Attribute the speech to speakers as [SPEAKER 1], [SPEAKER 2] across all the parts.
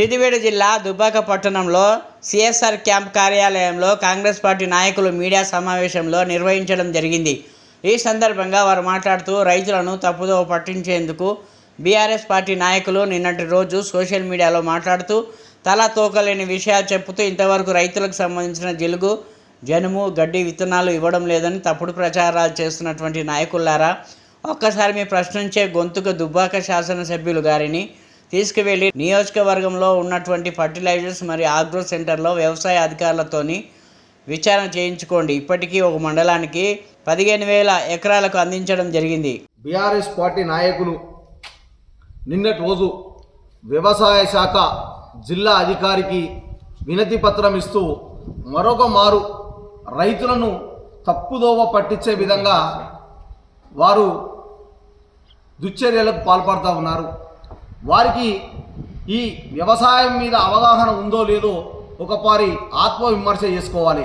[SPEAKER 1] సిద్దిపేట జిల్లా దుబ్బాక పట్టణంలో CSR camp కార్యాలయంలో కాంగ్రెస్ పార్టీ నాయకులు మీడియా సమావేశంలో నిర్వహించడం జరిగింది. ఈ సందర్భంగా వారు మాట్లాడుతూ రైతులను తప్పుదోవ పట్టించేందుకు బీఆర్ఎస్ పార్టీ నాయకులు నిన్నటి రోజు సోషల్ మీడియాలో మాట్లాడుతూ తల తోకలేని విషయాలు చెప్పుతూ ఇంతవరకు రైతులకు సంబంధించిన జిలుగు జనుము గడ్డి విత్తనాలు ఇవ్వడం లేదని తప్పుడు ప్రచారాలు చేస్తున్నటువంటి నాయకులారా ఒక్కసారి మీ ప్రశ్నించే గొంతుకు దుబ్బాక శాసనసభ్యులు గారిని తీసుకువెళ్ళి నియోజకవర్గంలో ఉన్నటువంటి ఫర్టిలైజర్స్ మరియు ఆగ్రో సెంటర్లో వ్యవసాయ అధికారులతోని విచారణ చేయించుకోండి. ఇప్పటికీ ఒక మండలానికి పదిహేను వేల ఎకరాలకు అందించడం జరిగింది.
[SPEAKER 2] బీఆర్ఎస్ పార్టీ నాయకులు నిన్నటి రోజు వ్యవసాయ శాఖ జిల్లా అధికారికి వినతి పత్రం ఇస్తూ మరొక మారు రైతులను తప్పుదోవ పట్టించే విధంగా వారు దుశ్చర్యలకు పాల్పడుతూ ఉన్నారు. వారికి ఈ వ్యవసాయం మీద అవగాహన ఉందో లేదో ఒకపారి ఆత్మవిమర్శ చేసుకోవాలి.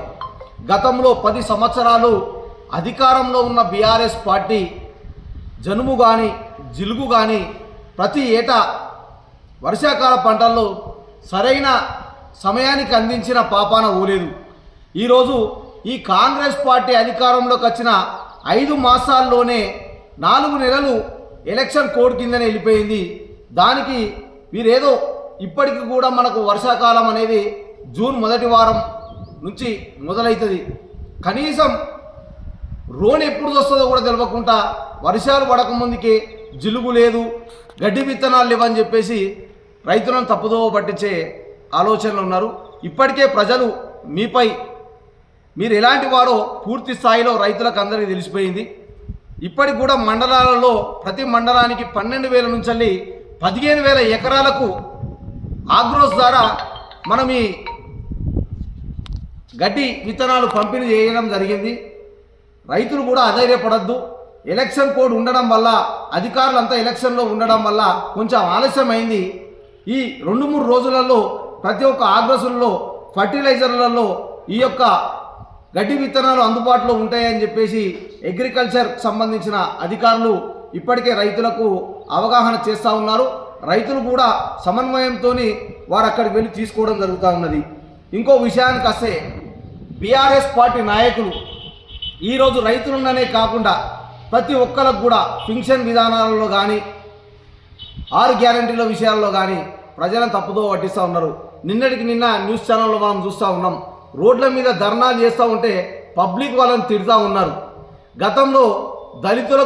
[SPEAKER 2] గతంలో పది సంవత్సరాలు అధికారంలో ఉన్న బీఆర్ఎస్ పార్టీ జనుము కానీ జిలుగు కానీ ప్రతి ఏటా వర్షాకాల పంటల్లో సరైన సమయానికి అందించిన పాపాన ఓలేదు ఈరోజు ఈ కాంగ్రెస్ పార్టీ అధికారంలోకి వచ్చిన ఐదు మాసాల్లోనే నాలుగు నెలలు ఎలక్షన్ కోడ్ కిందనే వెళ్ళిపోయింది. దానికి వీరేదో ఇప్పటికి కూడా మనకు వర్షాకాలం అనేది జూన్ మొదటి వారం నుంచి మొదలవుతుంది కనీసం రోన్ ఎప్పుడు వస్తుందో కూడా తెలవకుండా వర్షాలు పడకముందుకే జిలుగు లేదు గడ్డి విత్తనాలు లేవని చెప్పేసి రైతులను తప్పుదోవ పట్టించే ఆలోచనలు ఉన్నారు. ఇప్పటికే ప్రజలు మీపై మీరు ఎలాంటి వారో పూర్తి స్థాయిలో రైతులకు అందరికీ తెలిసిపోయింది. ఇప్పటికి కూడా మండలాలలో ప్రతి మండలానికి పన్నెండు వేల నుంచి పదిహేను వేల ఎకరాలకు ఆగ్రోస్ ద్వారా మనం ఈ గడ్డి విత్తనాలు పంపిణీ చేయడం జరిగింది. రైతులు కూడా అధైర్యపడద్దు. ఎలక్షన్ కోడ్ ఉండడం వల్ల అధికారులంతా ఎలక్షన్లో ఉండడం వల్ల కొంచెం ఆలస్యమైంది. ఈ రెండు మూడు రోజులలో ప్రతి ఒక్క ఆగ్రసుల్లో ఫర్టిలైజర్లలో ఈ యొక్క గడ్డి విత్తనాలు అందుబాటులో ఉంటాయని చెప్పేసి అగ్రికల్చర్ సంబంధించిన అధికారులు ఇప్పటికే రైతులకు అవగాహన చేస్తూ ఉన్నారు. రైతులు కూడా సమన్వయంతో వారు అక్కడికి వెళ్ళి తీసుకోవడం జరుగుతూ ఉన్నది. ఇంకో విషయానికి వస్తే బీఆర్ఎస్ పార్టీ నాయకులు ఈరోజు రైతులున్ననే కాకుండా ప్రతి ఒక్కరికి కూడా పింఛన్ విధానాలలో కానీ ఆరు గ్యారంటీల విషయాల్లో కానీ ప్రజలను తప్పుదో పట్టిస్తూ ఉన్నారు. నిన్నటికి నిన్న న్యూస్ ఛానల్లో మనం చూస్తూ ఉన్నాం. రోడ్ల మీద ధర్నాలు చేస్తూ ఉంటే పబ్లిక్ వాళ్ళని తిడుతూ ఉన్నారు. గతంలో దళితులకు